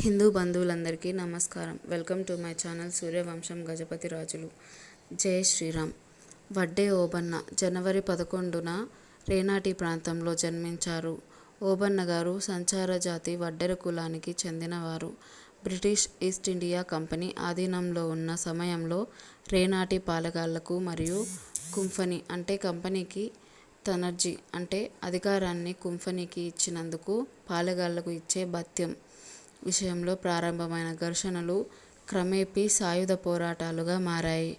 హిందూ బంధువులందరికీ నమస్కారం. Welcome to my channel Suryavamsam Gajapati రాజులు. జై శ్రీరామ్. వడ్డే ఓబన్న జనవరి పదకొండున రేనాటి ప్రాంతంలో జన్మించారు. ఓబన్న గారు సంచార జాతి వడ్డెర కులానికి చెందినవారు. బ్రిటిష్ ఈస్ట్ ఇండియా కంపెనీ ఆధీనంలో ఉన్న సమయంలో రేనాటి పాలగాళ్ళకు మరియు కుంఫని అంటే కంపెనీకి తనర్జీ అంటే అధికారాన్ని కుంఫనీకి ఇచ్చినందుకు పాలగాళ్ళకు ఇచ్చే భత్యం విషయంలో ప్రారంభమైన ఘర్షణలు క్రమేపీ సాయుధ పోరాటాలుగా మారాయి.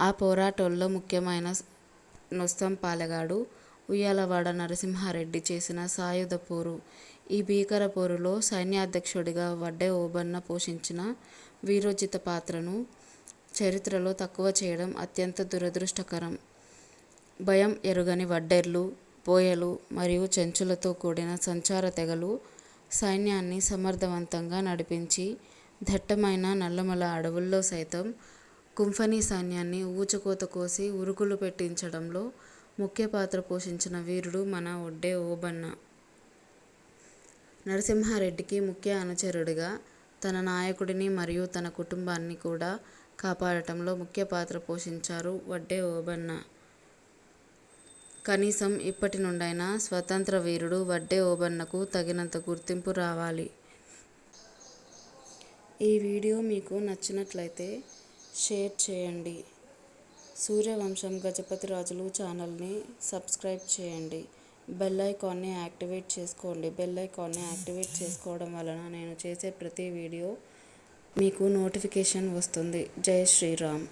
ఆ పోరాటాల్లో ముఖ్యమైన నొస్సం పాలెగాడు ఉయ్యాలవాడ నరసింహారెడ్డి చేసిన సాయుధ పోరు. ఈ భీకర పోరులో సైన్యాధ్యక్షుడిగా వడ్డే ఓబన్న పోషించిన వీరోచిత పాత్రను చరిత్రలో తక్కువ చేయడం అత్యంత దురదృష్టకరం. భయం ఎరుగని వడ్డెర్లు, బోయలు మరియు చెంచులతో కూడిన సంచార తెగలు సైన్యాన్ని సమర్థవంతంగా నడిపించి దట్టమైన నల్లమల అడవుల్లో సైతం కుంఫనీ సైన్యాన్ని ఊచకోత కోసి ఉరుకులు పెట్టించడంలో ముఖ్య పాత్ర పోషించిన వీరుడు మన వడ్డే ఓబన్న. నరసింహారెడ్డికి ముఖ్య అనుచరుడిగా తన నాయకుడిని మరియు తన కుటుంబాన్ని కూడా కాపాడటంలో ముఖ్య పాత్ర పోషించారు వడ్డే ఓబన్న. కనీసం ఇప్పటి నుండైనా స్వతంత్ర వీరుడు వడ్డే ఓబన్నకు తగినంత గుర్తింపు రావాలి. ఈ వీడియో మీకు నచ్చినట్లయితే షేర్ చేయండి. సూర్యవంశం గజపతి రాజులు ఛానల్ని సబ్స్క్రైబ్ చేయండి. బెల్ ఐకాన్ని యాక్టివేట్ చేసుకోండి బెల్ ఐకాన్ని యాక్టివేట్ చేసుకోవడం వలన నేను చేసే ప్రతి వీడియో మీకు నోటిఫికేషన్ వస్తుంది. జై శ్రీరామ్